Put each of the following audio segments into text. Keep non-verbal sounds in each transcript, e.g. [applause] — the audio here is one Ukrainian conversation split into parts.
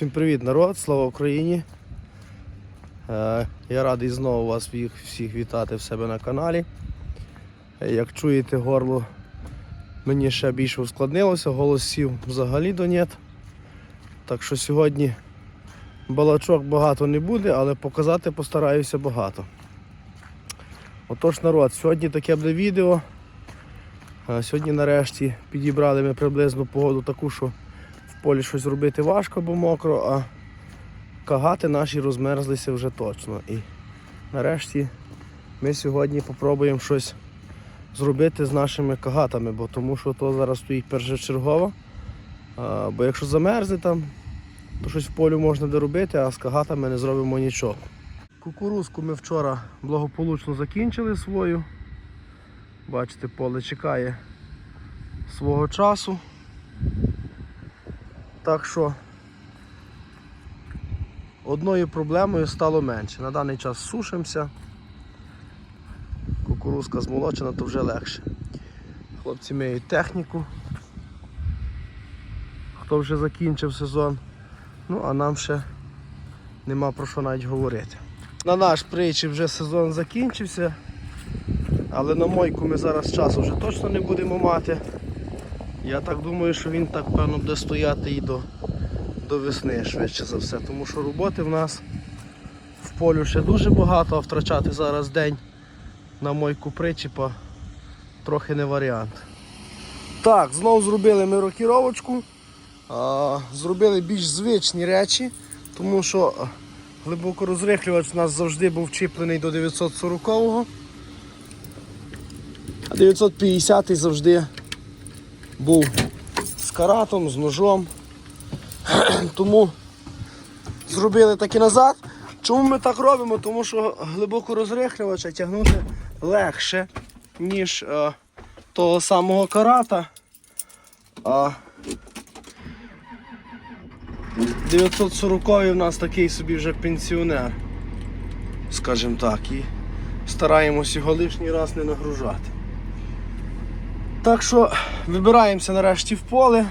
Всім привіт, народ, слава Україні. Е, Я радий знову вас всіх, вітати в себе на каналі. Е, Як чуєте, горло мені ще більше ускладнилося, голосів взагалі до нет. Так що сьогодні балачок багато не буде, але показати постараюся багато. Отож, народ, сьогодні таке буде відео. Е, Сьогодні нарешті підібрали ми приблизно погоду таку, що полі щось робити важко, бо мокро, а кагати наші розмерзлися вже точно. І нарешті ми сьогодні спробуємо щось зробити з нашими кагатами, бо тому що то зараз стоїть першочергово. А, бо якщо замерзне там, то щось в полі можна доробити, а з кагатами не зробимо нічого. Кукурузку ми вчора благополучно закінчили свою. Бачите, поле чекає свого часу. Так що одною проблемою стало менше. На даний час сушимося. Кукурузка змолочена, то вже легше. Хлопці миють техніку. Хто вже закінчив сезон. Ну, а нам ще нема про що навіть говорити. На наш притчі вже сезон закінчився, але на мойку ми зараз часу вже точно не будемо мати. Я так думаю, що він так певно буде стояти і до, до весни швидше за все, тому що роботи в нас в полю ще дуже багато, а втрачати зараз день на мойку причіпа трохи не варіант. Так, знову зробили ми рокіровочку, а, зробили більш звичні речі, тому що глибокорозрихлювач у нас завжди був чіплений до 940-го, а 950-й завжди був з каратом, з ножом. [clears throat] Тому зробили так і назад. Чому ми так робимо? Тому що глибоко розрихлювача тягнути легше, ніж е, того самого карата. А 940 у нас такий собі вже пенсіонер, скажімо так, і стараємось його лишній раз не нагружати. Так що вибираємося нарешті в поле.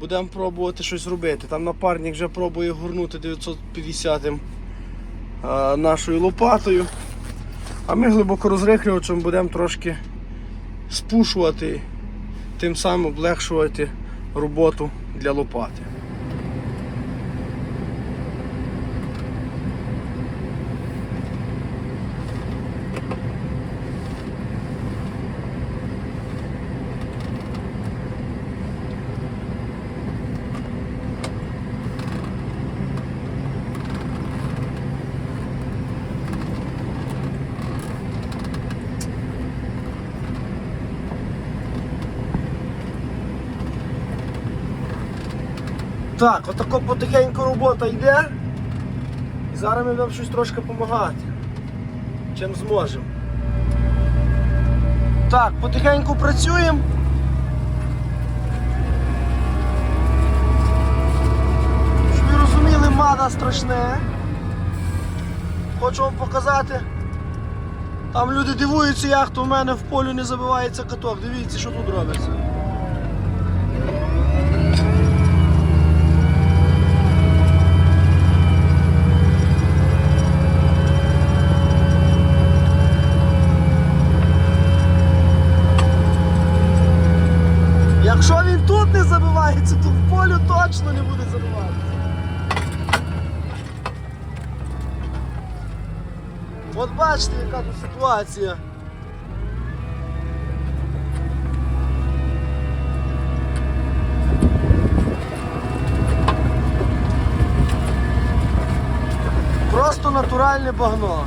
Будемо пробувати щось робити. Там напарник вже пробує горнути 950-м е, нашою лопатою. А ми глибоко розрихлювачем будемо трошки спушувати, тим самим облегшувати роботу для лопати. Так, отако потихеньку робота йде. І зараз ми будемо щось трошки допомагати. Чим зможемо. Так, потихеньку працюємо. Щоб ви розуміли, мада страшне. Хочу вам показати. Там люди дивуються, як то в мене в полю не забивається каток. Дивіться, що тут робиться. Якщо він тут не забивається, то в полю точно не буде забиватися. От бачите, яка тут ситуація. Просто натуральне багно.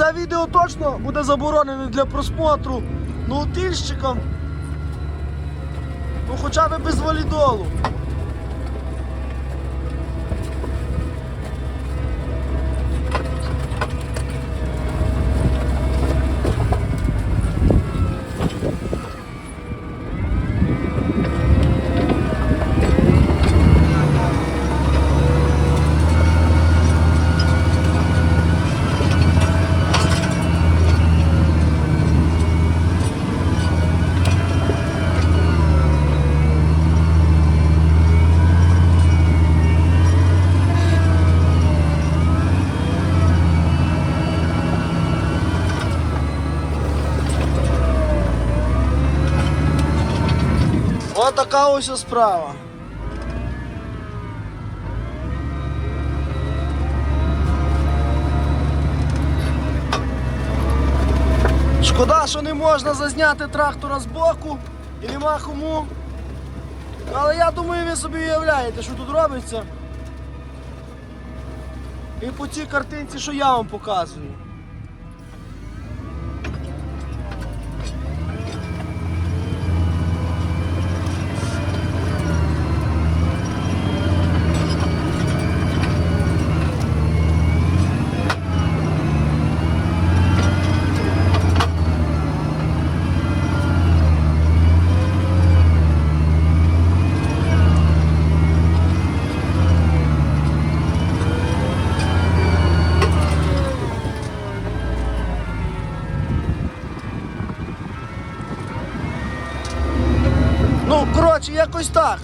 Це відео точно буде заборонене для просмотру ноутильщикам. Ну хоча б без валідолу. Отака ось справа. Шкода, що не можна зазняти трактора з боку і нема кому. Але я думаю, ви собі уявляєте, що тут робиться. І по цій картинці, що я вам показую. Ну, коротше, якось так.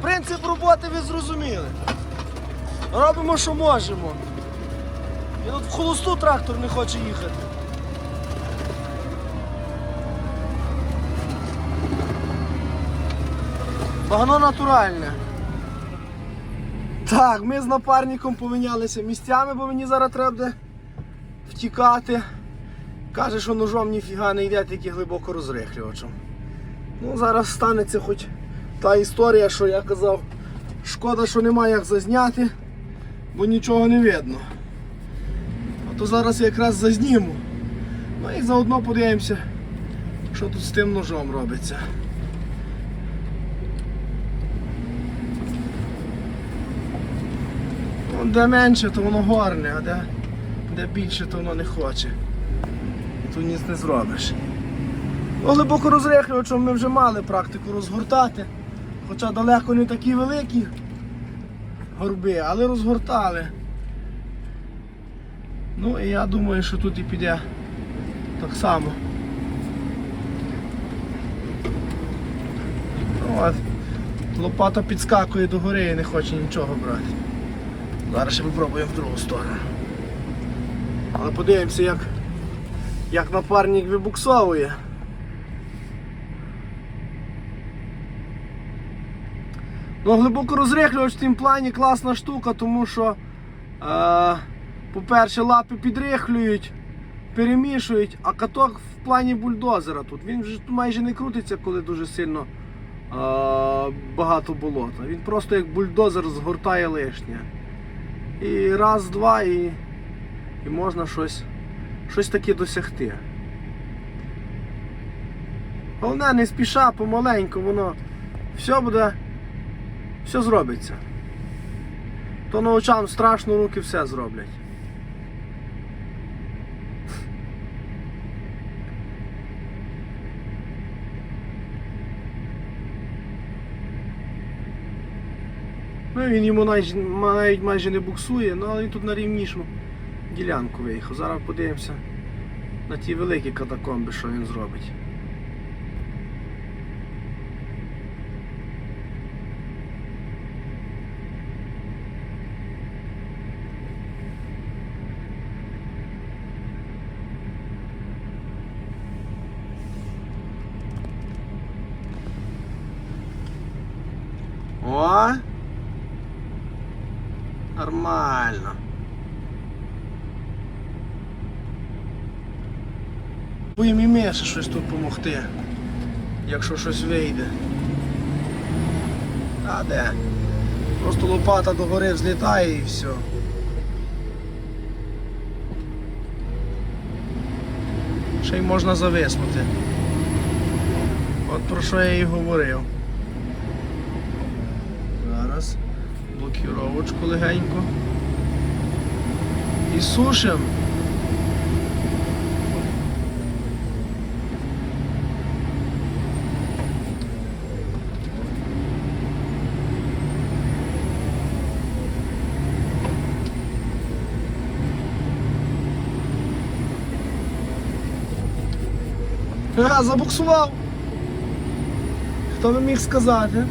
Принцип роботи ви зрозуміли. Робимо, що можемо. І тут в холосту трактор не хоче їхати. Багно натуральне. Так, ми з напарником помінялися місцями, бо мені зараз треба буде втікати. Каже, що ножом ніфіга не йде, тільки глибоко розрихлювачем. Ну, зараз станеться хоч та історія, що я казав. Шкода, що немає як зазняти, бо нічого не видно. А то зараз я якраз зазніму. Ну і заодно подивимося, що тут з тим ножом робиться. Де менше, то воно горне, а де, де більше, то воно не хоче. Тут ніц не зробиш. Ну, глибоко розрихлювачем ми вже мали практику розгортати. Хоча далеко не такі великі горби, але розгортали. Ну і я думаю, що тут і піде так само. От. Лопата підскакує до гори і не хоче нічого брати. Зараз ще попробуємо в другу сторону. Але подивимося, як, як напарник вибуксовує. Ну, глибоко розрихлювач в тім плані класна штука, тому що, е, по-перше, лапи підрихлюють, перемішують, а каток в плані бульдозера тут. Він вже майже не крутиться, коли дуже сильно е, багато болота. Він просто як бульдозер згортає лишнє. І раз, два, і, і можна щось, щось таке досягти. Головне, не спіша, помаленьку, воно все буде. Все зробиться. То на очам страшно руки все зроблять. Ну він йому навіть, навіть майже не буксує, ну але він тут на рівнішу ділянку виїхав. Зараз подивимося на ті великі катакомби, що він зробить. О! Нормально. Будемо і ще щось тут допомогти, якщо щось вийде. А де? Просто лопата догори взлітає і все. Ще й можна зависнути. От про що я і говорив. Зараз блокіровочку легенько. І сушим. Ага, забуксував. Хто би міг сказати?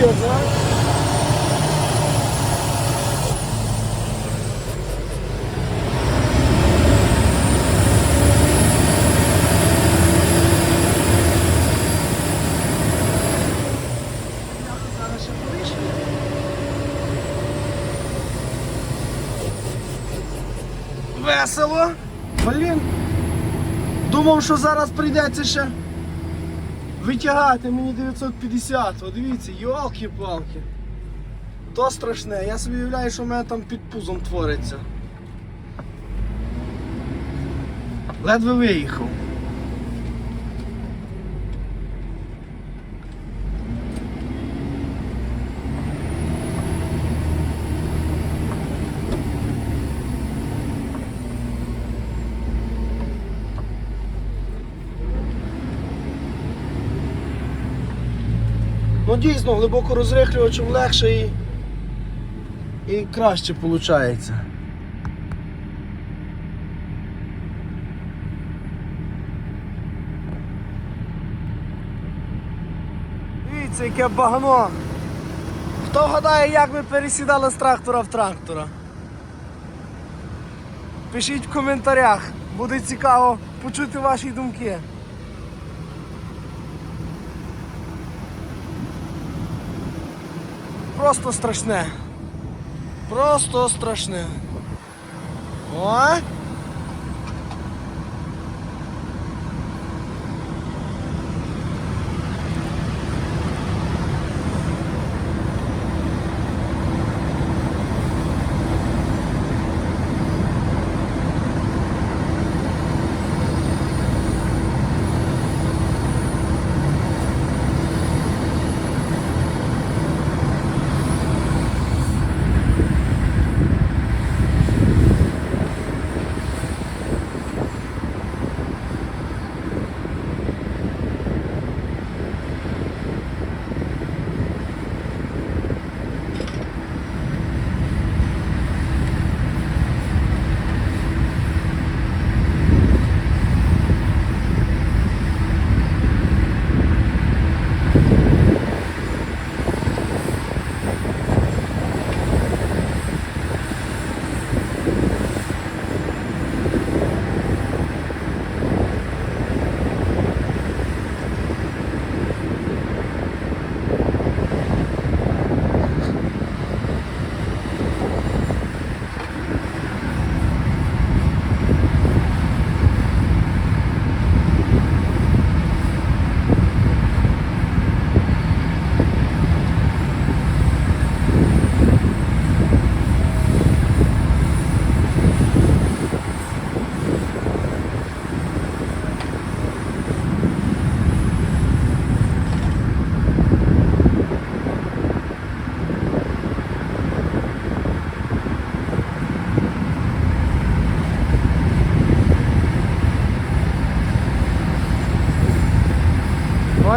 Тільки одна. Весело. Блін. Думав, що зараз прийдеться ще витягати мені 950. О, дивіться, йолки-палки. То страшне. Я собі уявляю, що в мене там під пузом твориться. Ледве виїхав. Дійсно, глибоко розрихлювачем легше і, і краще виходить. Дивіться, яке багно. Хто гадає, як ми пересідали з трактора в трактора? Пишіть в коментарях, буде цікаво почути ваші думки. Просто страшне. Просто страшне. О!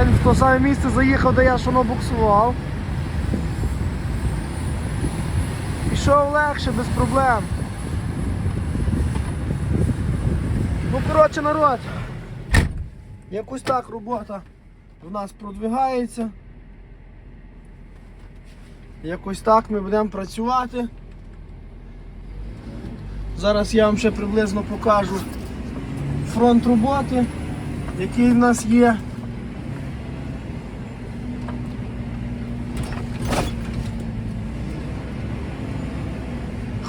Він в то саме місце заїхав, де я шоно буксував. Пішов легше, без проблем. Ну, коротше, народ. Якось так робота в нас продвигається. Якось так ми будемо працювати. Зараз я вам ще приблизно покажу фронт роботи, який в нас є.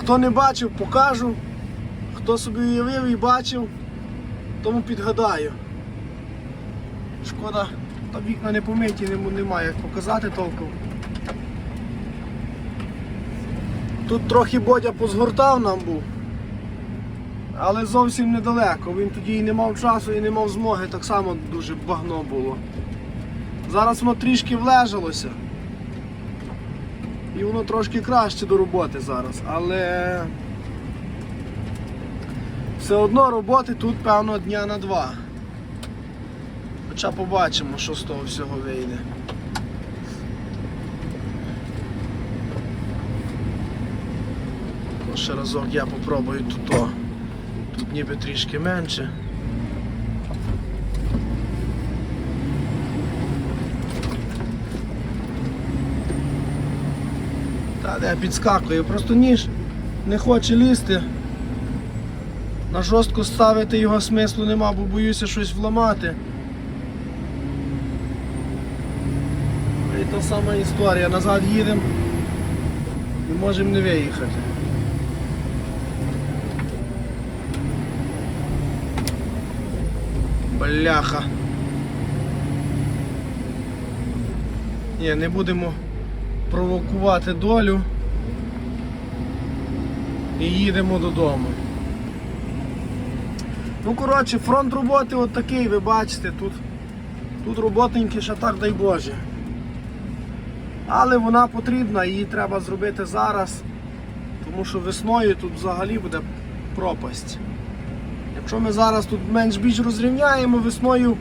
Хто не бачив, покажу. Хто собі уявив і бачив, тому підгадаю. Шкода, та вікна не помиті, немає як показати толком. Тут трохи Бодя позгортав нам був, але зовсім недалеко. Він тоді і не мав часу, і не мав змоги, так само дуже багно було. Зараз воно трішки влежалося. І воно трошки краще до роботи зараз, але все одно роботи тут, певно, дня на два. Хоча побачимо, що з того всього вийде. Ще разок я попробую тут. Тут ніби трішки менше. де підскакує, просто ніж не хоче лізти. На жорстко ставити його смислу нема, бо боюся щось вламати. І та сама історія, назад їдемо і можемо не виїхати. Бляха. Ні, не будемо провокувати долю. І їдемо додому. Ну, коротше, фронт роботи от такий, ви бачите, тут, тут роботеньки ще так дай Боже. Але вона потрібна, її треба зробити зараз, тому що весною тут взагалі буде пропасть. Якщо ми зараз тут менш-більш розрівняємо весною,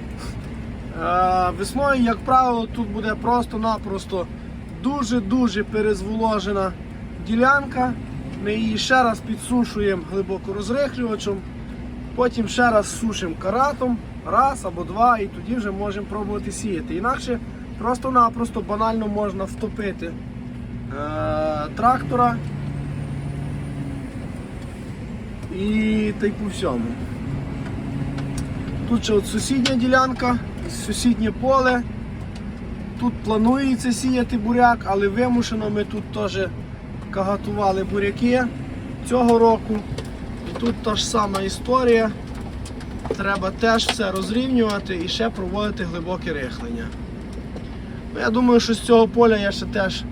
е, весною, як правило, тут буде просто-напросто дуже-дуже перезволожена ділянка. Ми її ще раз підсушуємо глибоко розрихлювачем, потім ще раз сушимо каратом, раз або два, і тоді вже можемо пробувати сіяти. Інакше просто-напросто банально можна втопити е, трактора і та й по всьому. Тут ще от сусідня ділянка, сусіднє поле. Тут планується сіяти буряк, але вимушено ми тут теж кагатували буряки цього року. І тут та ж сама історія. Треба теж все розрівнювати і ще проводити глибоке рихлення. Ну, Я думаю, що з цього поля я ще теж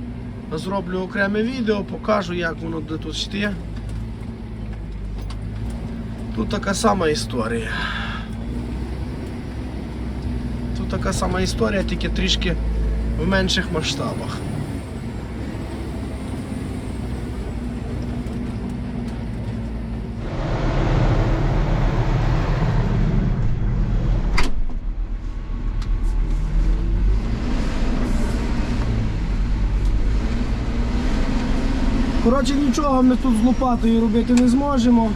зроблю окреме відео, покажу, як воно буде тут йти. Тут така сама історія. Тут така сама історія, тільки трішки в менших масштабах. Коротше, нічого ми тут з лопатою робити не зможемо.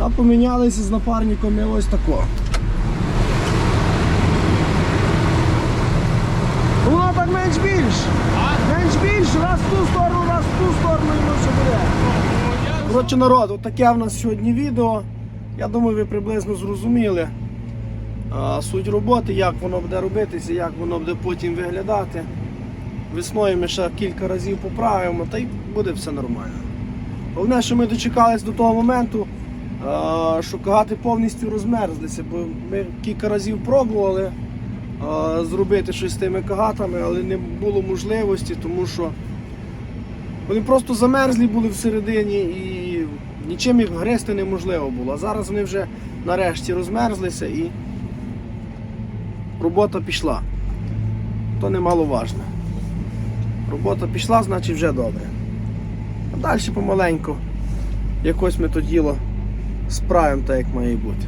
А помінялися з напарниками ось тако. Воно так менш-більш. Менш-більш, раз в ту сторону, раз в ту сторону і воно все буде. Коротше, народ, от таке в нас сьогодні відео. Я думаю, ви приблизно зрозуміли а, суть роботи, як воно буде робитися, як воно буде потім виглядати. Весною ми ще кілька разів поправимо, та й буде все нормально. Головне, що ми дочекались до того моменту, е, що кагати повністю розмерзлися, бо ми кілька разів пробували е, зробити щось з тими кагатами, але не було можливості, тому що вони просто замерзлі були всередині і нічим їх гризти неможливо було. А зараз вони вже нарешті розмерзлися і робота пішла. То немаловажно. Робота пішла, значить вже добре. А далі помаленьку якось ми то діло справимо так, як має бути.